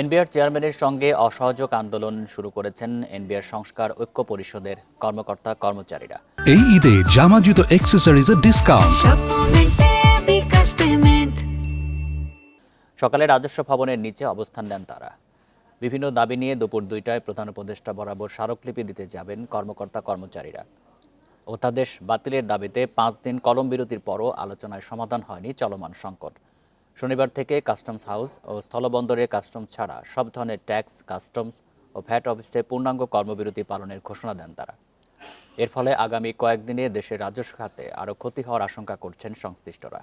NBR চেয়ারম্যানের সঙ্গে অসহযোগ আন্দোলন শুরু করেছেন এনবিআর সংস্কার ঐক্য পরিষদের কর্মকর্তা কর্মচারীরা। এই ঈদে জামা জুতো অ্যাক্সেসরিজের ডিসকাউন্ট সকালে রাজস্ব ভবনের নিচে অবস্থান নেন তারা। বিভিন্ন দাবি নিয়ে দুপুর দুইটায় প্রধান উপদেষ্টা বরাবর স্মারকলিপি দিতে যাবেন কর্মকর্তা কর্মচারীরা। অধ্যাদেশ বাতিলের দাবিতে পাঁচ দিন কলম বিরতির পরও আলোচনায় সমাধান হয়নি চলমান সংকট। শনিবার থেকে কাস্টমস হাউস ও স্থলবন্দরে কাস্টমস ছাড়া সব ধরনের ট্যাক্স, কাস্টমস ও ভ্যাট অফিসে পূর্ণাঙ্গ কর্মবিরতি পালনের ঘোষণা দেন তারা। এর ফলে আগামী কয়েকদিনে দেশের রাজস্ব খাতে আরও ক্ষতি হওয়ার আশঙ্কা করছেন সংশ্লিষ্টরা।